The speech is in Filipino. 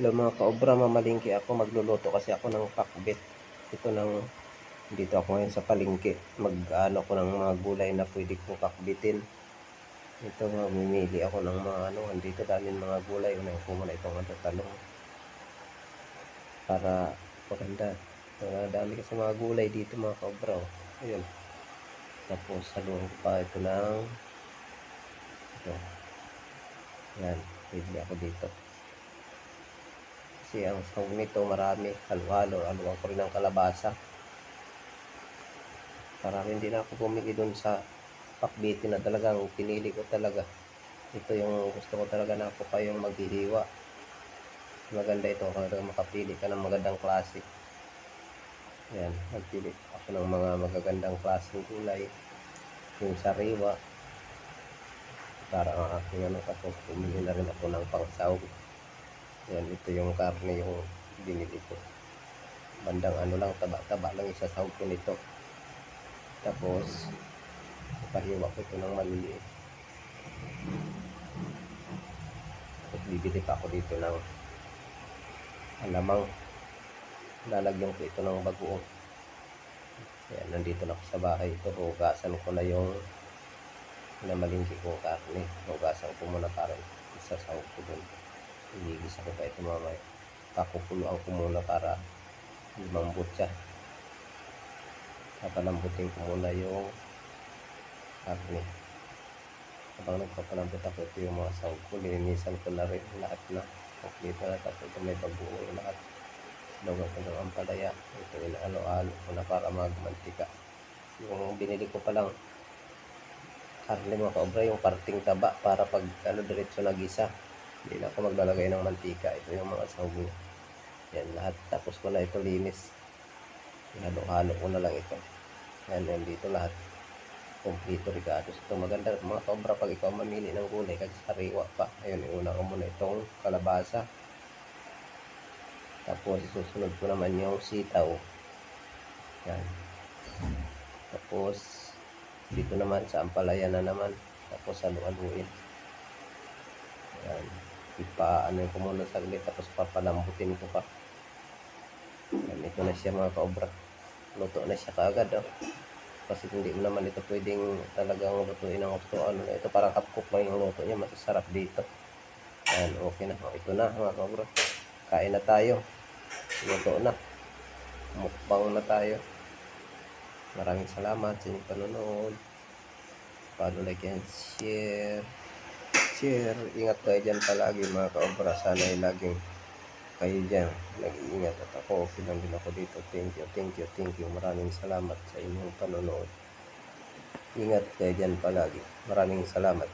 Hello mga kaobra, mamalingki ako. Magluluto kasi ako ng pakbet. Ito ng, dito ako ngayon sa palingki. Mag-ano ko ng mga gulay na pwede kong pakbitin. Ito, mamimili ako ng mga ano, andito daming mga gulay. Unahin ko muna itong ano. Para maganda. Mga dami kasi mga gulay dito mga kaobra. oh. Ayun. Tapos saluhan ko pa ito ng ito. Yan, pwede ako dito. Kasi ang sahog nito marami, halo-halo, haluan ko rin ng kalabasa. Para hindi na ako bumili dun sa pakbitin na talagang pinili ko talaga. Ito yung gusto ko talaga na ako kayong maghihiwa. Maganda ito kaya makapili ka ng magandang klase. Yan, nagpili ako ng mga magagandang klaseng gulay. Yung sariwa. Para ang aking ano, tapos bumili na rin ako ng pangsahog. Yan, ito yung karne yung binili ko. Bandang ano lang, taba-taba lang isasahog ko nito. Tapos, ipahiwa ko ito ng maliliit. Tapos bibili pa ako dito ng alamang. Lalagyan ko ito ng bagoong. Yan, nandito na ako sa bahay. Ito, hugasan ko na yung namalingki kong karne. Hugasan ko muna para isasahog ko dun. Igigisa ko pa ito mamaya. Pakukuluan ko muna para lumambot siya. Papalambutin ko muna yung karne. Habang nagpapalambot ako, ito yung mga sahog ko. Linisan ko na rin lahat na. Complete na tapos ito may bagoong lahat. Lugan ko ng ampalaya. Ito inaalo-alo ko na para magmantika. Yung binili ko pa lang karne mga kaobra, yung parting taba para pag ano diretso na gisa. Hindi na ako maglalagay ng mantika. Ito yung mga niya. Yan lahat. Tapos ko na ito linis. Halo-halo ko na lang ito. Yan, yan dito lahat. Kompleto rigados. Ito maganda. Mga kaobra pag ikaw mamili ng gulay kasi sariwa pa. Ayun, iuna ko muna itong kalabasa. Tapos susunod ko naman yung sitaw. Yan. Tapos dito naman sa ampalaya na naman. Tapos halu-haluin. Yan. Ipa ano ko muna saglit tapos papalambutin ko pa. Yan, ito na siya mga kaobra. Luto na siya kaagad. Oh. Kasi hindi mo naman ito pwedeng talagang lutuin ng gusto. Ano ito parang kapkuk lang yung luto niya. Masasarap dito. Yan, okay na. Oh, ito na mga kaobra. Kain na tayo. Luto na. Mukbang na tayo. Maraming salamat sa inyong panonood. Follow, like, and share. Share. Ingat kayo dyan palagi mga kaobra. Sana ay laging kayo dyan. Nag-iingat at ako. Okay lang din ako dito. Thank you, thank you, thank you. Maraming salamat sa inyong panonood. Ingat kayo dyan palagi. Maraming salamat.